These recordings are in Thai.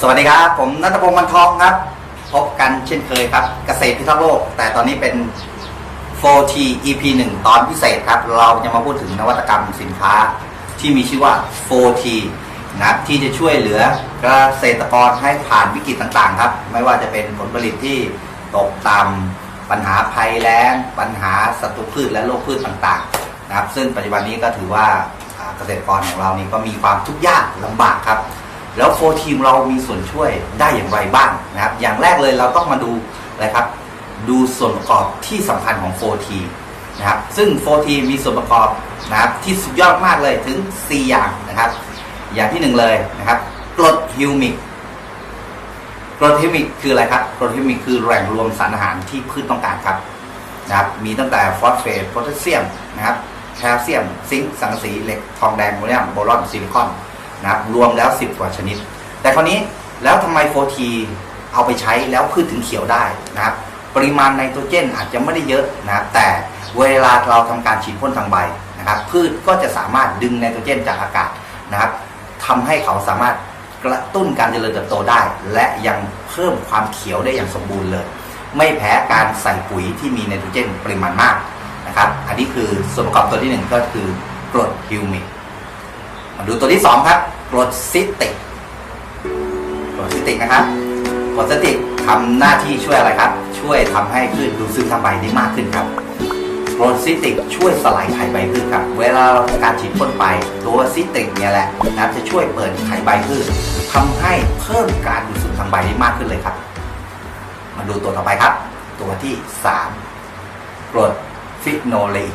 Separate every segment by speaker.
Speaker 1: สวัสดีครับ ผมนัทพงศ์มันทองครับ พบกันเช่นเคยครับ เกษตรพิทักษ์โลก แต่ตอนนี้เป็น 4T EP 1 ตอนพิเศษครับ เราจะมาพูดถึงนวัตกรรมสินค้าที่มีชื่อว่า 4T นะครับที่จะช่วยเหลือเกษตรกรให้ผ่านวิกฤตต่างๆ ครับ ไม่ว่าจะเป็นผลผลิตที่ตกต่ำปัญหาภัยแล้ง ปัญหาศัตรูพืชและโรคพืชต่างๆ นะครับ ซึ่งปัจจุบันนี้ก็ถือว่าอ่าเกษตรกรของเรานี่ก็มีความทุกข์ยากลำบากครับ แล้วโฟทีมเรามีส่วนช่วยได้อย่างไรบ้างนะครับ อย่างแรกเลยเราต้องมาดูอะครับ ดูส่วนประกอบที่สำคัญของโฟทีนะครับ ซึ่งโฟทีมีส่วนประกอบนะครับที่สุดยอดมากเลยถึง 4 อย่างนะครับ อย่างที่หนึ่งเลยนะครับกรดฮิวมิกกรดฮิวมิกคืออะไรครับกรดฮิวมิกคือแหล่งรวมสารอาหารที่พืชต้องการครับนะครับมีตั้งแต่ฟอสเฟตโพแทสเซียมนะครับแคลเซียม ซิงค์สังกะสีเหล็กทองแดงโมเนียมโบรอนซิลิคอน นะครับรวมแล้ว 10 กว่าชนิด แต่คราวนี้แล้วทำไมโฟทีเอาไปใช้แล้วพืชถึงเขียวได้นะครับปริมาณไนโตรเจนอาจจะไม่ได้เยอะนะครับแต่เวลาเราทำการฉีดพ่นทางใบนะครับพืชก็จะสามารถดึงไนโตรเจนจากอากาศนะครับทำให้เขาสามารถกระตุ้นการเจริญเติบโตได้ และยังเพิ่มความเขียวได้อย่างสมบูรณ์เลย ไม่แพ้การใส่ปุ๋ยที่มีไนโตรเจนปริมาณมากนะครับอันนี้คือส่วนประกอบตัวที่หนึ่งก็คือกรดฮิวมิกมาดูตัวที่สองครับ กรดซิติกกรดซิติกนะครับกรดซิติกทำหน้าที่ช่วยอะไรครับ ช่วยทำให้พืชดูดซึมทางใบได้มากขึ้นครับกรดซิติกช่วยสลายไข่ใบพืชครับ เวลาเราทำการฉีดพ่นไปตัวซิติกเนี่ยแหละนะจะช่วยเปิดไข่ใบพืชทำให้เพิ่มการดูดซึมทางใบได้มากขึ้นเลยครับ มาดูตัวต่อไปครับ ตัวที่สามกรดฟิโนเลก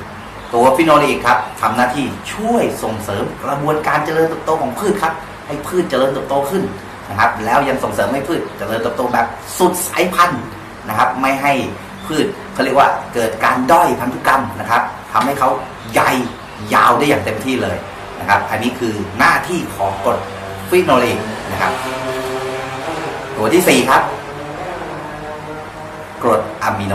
Speaker 1: ตัวฟิโนลีกครับทำหน้าที่ช่วยส่งเสริมกระบวนการเจริญเติบโตของพืชครับ ให้พืชเจริญเติบโตขึ้นนะครับ แล้วยังส่งเสริมให้พืชเจริญเติบโตแบบสุดสายพันธุ์นะครับ ไม่ให้พืชเขาเรียกว่าเกิดการด้อยพันธุกรรมนะครับทำให้เขาใหญ่ยาวได้อย่างเต็มที่เลยนะครับ อันนี้คือหน้าที่ของกรดฟิโนลีกนะครับ ตัวที่สี่ครับกรดอะมิโน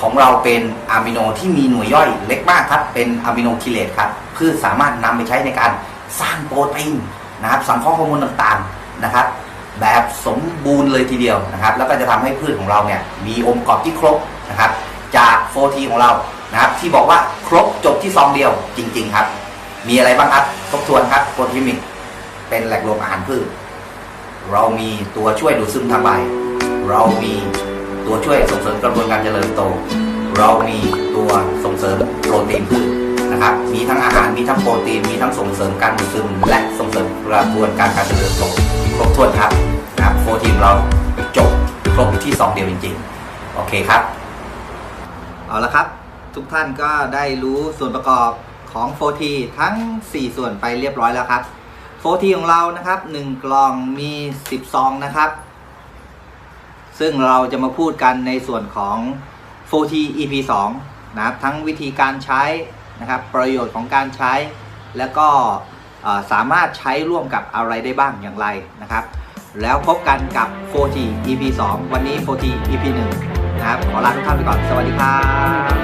Speaker 1: ของเราเป็นอะมิโนที่มีหน่วยย่อยเล็กมากครับ เป็นอะมิโนคิเลตครับเพืชสามารถนำไปใช้ในการสร้างโปรตีนนะครับสังเคราะห์ฮอร์โมนต่างๆนะครับ แบบสมบูรณ์เลยทีเดียวนะครับ แล้วก็จะทำให้พืชของเราเนี่ยมีองค์ประกอบที่ครบนะครับ จากโฟทีของเรานะครับ ที่บอกว่าครบจบที่ซองเดียวจริง ๆ ครับ มีอะไรบ้างครับทบทวนครับโปรตีมิกเป็นแหล่งรวมอาหารพืช เรามีตัวช่วยดูดซึมทางใบ เรามี ตัวช่วยส่งเสริมกระบวนการเจริญเติบโต เรามีตัวส่งเสริมโปรตีนพืชนะครับ มีทั้งอาหาร มีทั้งโปรตีน มีทั้งส่งเสริมการดูดซึม และส่งเสริมกระบวนการการเจริญเติบโตครบถ้วนครับนะครับโฟทีมเราจบครบที่สองเดียวจริงๆ โอเคครับ เอาละครับ ทุกท่านก็ได้รู้ส่วนประกอบของโฟทีทั้ง 4 ส่วนไปเรียบร้อยแล้วครับโฟทีของเรานะครับ1กล่องมี10ซองนะครับ ซึ่งเราจะมาพูดกันในส่วนของ 4T EP 2นะครับทั้งวิธีการใช้นะครับประโยชน์ของการใช้ แล้วก็สามารถใช้ร่วมกับอะไรได้บ้างอย่างไรนะครับ แล้วพบกันกับ 4T EP 2 วันนี้ 4T EP 1นะครับขอลาทุกท่านไปก่อน สวัสดีครับ